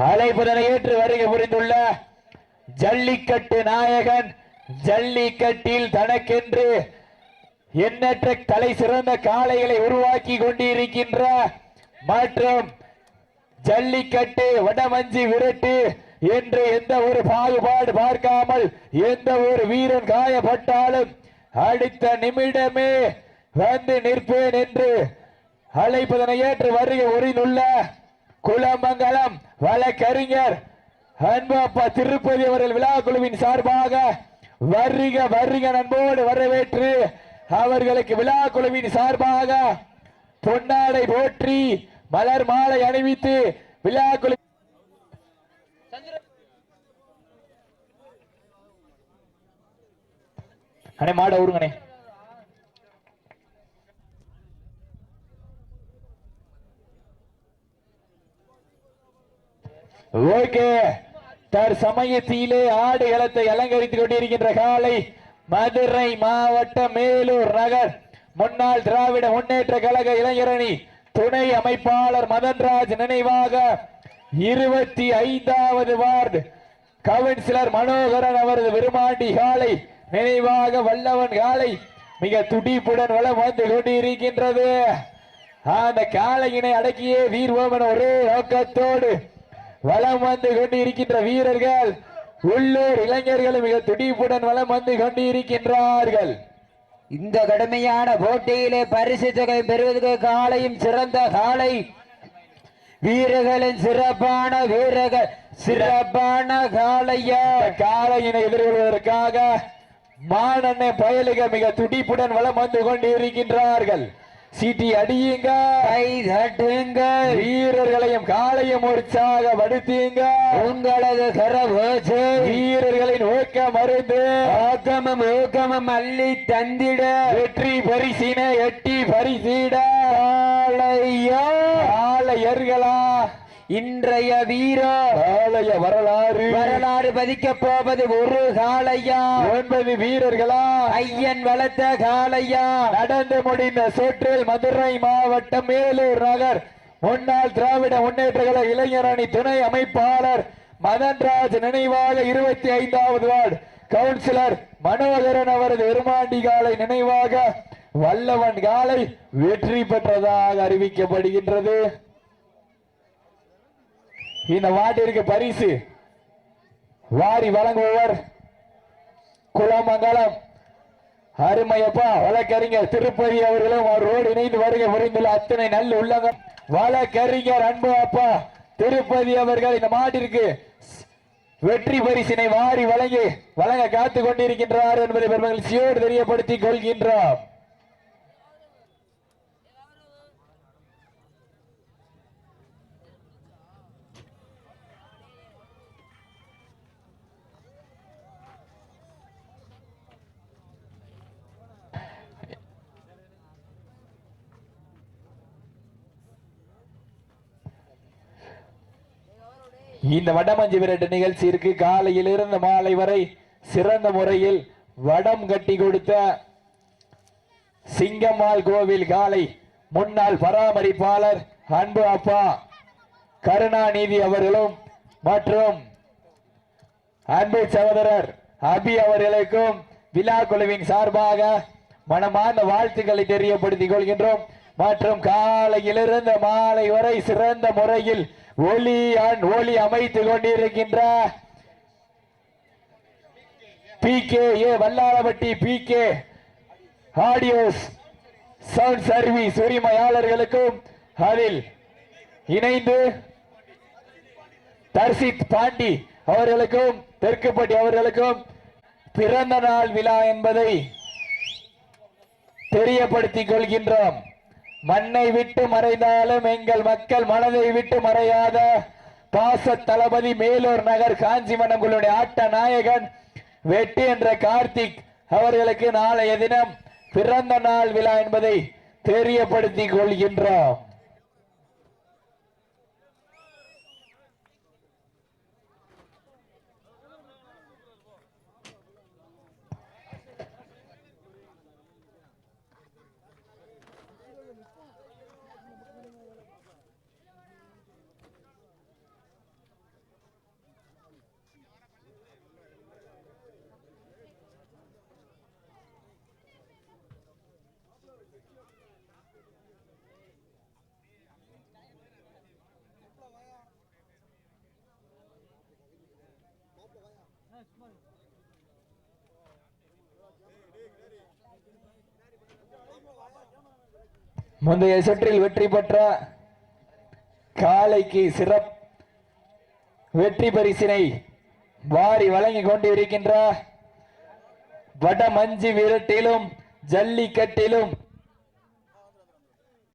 அலைபுதனை ஏற்று வருகை புரிந்துள்ள ஜல்லிக்கட்டு நாயகன் ஜல்லிக்கட்டில் தனக்கென்று எண்ணற்ற தலை சிறந்த காளைகளை உருவாக்கி கொண்டிருக்கின்ற மற்றும் ஜல்லிக்கட்டு வடமஞ்சி விரட்டு என்று எந்த ஒரு பாகுபாடு பார்க்காமல் எந்த ஒரு வீரன் காயப்பட்டாலும் அடுத்த நிமிடமே வந்து நிற்பேன் என்று அழைப்பதனை ஏற்று வருகை உரிந்துள்ள குலமங்கலம் வழக்கறிஞர் அன்பப்பா திருப்பதி அவர்கள் விழா குழுவின் சார்பாக வருக வருக நண்போடு வரவேற்று அவர்களுக்கு விழா குழுவின் சார்பாக பொன்னாடை போற்றி மலர் மாலை அணிவித்து விழா குழு அண்ணே மாட விடுங்கண்ணே ஓகே தற்சமயத்திலே ஆடு களத்தை அலங்கரித்துக் கொண்டிருக்கின்ற காலை மதுரை மாவட்ட மேலூர் நகர். முன்னாள் திராவிட முன்னேற்ற கழக இளைஞரணி துணை அமைப்பாளர் மதன்ராஜ் நினைவாக இருபத்தி ஐந்தாவது வார்டு கவுன்சிலர் மனோகரன் அவரது விருமாண்டி காலை நினைவாக வல்லவன் காலை மிக துடிப்புடன் வளம் வந்து கொண்டிருக்கின்றது. அந்த காலையினை அடக்கியே வீர்வோமன் ஒரே நோக்கத்தோடு வலம் வந்து கொண்டிருக்கின்ற வீரர்கள் உள்ளூர் இளைஞர்கள் மிக துடிப்புடன் வலம் வந்து கொண்டிருக்கின்றார்கள். இந்த கடுமையான போட்டியிலே பரிசு தொகை பெறுவதற்கு காலையும் சிறந்த காலை. வீரர்களின் சிறப்பான வீரர்கள் சிறப்பான காலையா? காளையினை எதிர்கொள்வதற்காக மானண்ண பயலுக மிக துடிப்புடன் வலம் வந்து கொண்டிருக்கின்றார்கள். சீட்டி அடியுங்க. கை தட்டுங்கள் வீரர்களையும் காளையும் உற்சாகப்படுத்தியுங்க உங்களது கரவோசை வீரர்களின் ஊக்கம் மருந்து ஊக்கமும் ஊக்கமும் அள்ளி தந்திட. வெற்றி பரிசினை எட்டி பரிசீட. காளையா. ஆலையர்களா இன்றைய வீரோ ஆலய வரலாறு. வரலாறு பதிக்கப் போவது ஒரு காளையா? ஒன்பது வீரர்களா? ஐயன் வளர்த்த காளையா? நடந்து முடிந்த சுற்றில் மதுரை மாவட்டம் மேலூர் நகர். முன்னாள் திராவிட முன்னேற்ற கழக இளைஞரணி துணை அமைப்பாளர் மதன்ராஜ் நினைவாக இருபத்தி ஐந்தாவது வார்டு கவுன்சிலர் மனோகரன் அவரது எருமாண்டி காலை நினைவாக வல்லவன் காலை வெற்றி பெற்றதாக அறிவிக்கப்படுகின்றது. இந்த வாட்டிற்கு பரிசு. வாரி வழங்குபவர் குலமங்கலம். அருமையப்பா வழக்கறிஞர் திருப்பதி அவர்களும் அவரோடு இணைந்து வருகை புரிந்துள்ள அத்தனை நல்ல உள்ளங்கள். வழக்கறிஞர் அன்பு அப்பா திருப்பதி அவர்கள் இந்த மாட்டிற்கு வெற்றி பரிசினை வாரி வழங்கி வழங்க காத்துக் கொண்டிருக்கின்றார் என்பதை பெருமகிழ்ச்சியோடு தெரியப்படுத்திக் கொள்கின்றார் இந்த வடமஞ்சு விரட்டு நிகழ்ச்சியிற்கு காலையிலிருந்து மாலை வரை சிறந்த முறையில் வடம் கட்டி கொடுத்த சிங்கம்மாள் கோவில் காலை முன்னாள் பராமரிப்பாளர் அன்பு அப்பா கருணாநிதி அவர்களும் மற்றும் அன்பு சகோதரர் அபி அவர்களுக்கும் விழா குழுவின் சார்பாக மனமார்ந்த வாழ்த்துக்களை தெரியப்படுத்திக் கொள்கின்றோம். மற்றும் காலையிலிருந்து மாலை வரை சிறந்த முறையில் ஒளி ஒளி அமைத்துக் கொண்டிருக்கின்ற P K A Vallarapatti P K audios sound service உரிமையாளர்களுக்கும் அதில் இணைந்து தர்சித் பாண்டி அவர்களுக்கும் தெற்குப்பட்டி அவர்களுக்கும் பிறந்த நாள் விழா என்பதை தெரியப்படுத்திக் கொள்கின்றோம். மண்ணை விட்டு மறைந்தாலும் எங்கள் மக்கள் மனதை விட்டு மறையாத பாச தளபதி மேலூர் நகர் காஞ்சிமணங்களுடைய ஆட்ட நாயகன் வெட்டி என்ற கார்த்திக் அவர்களுக்கு நாளைய தினம் பிறந்த நாள் விழா என்பதை தெரியப்படுத்திக் கொள்கின்றோம். முந்தைய சுற்றில் வெற்றி பெற்ற காலைக்கு சிறப் வெற்றி பரிசினை வாரி வழங்கி கொண்டிருக்கின்ற வட மஞ்சு விரட்டிலும் ஜல்லிக்கட்டிலும்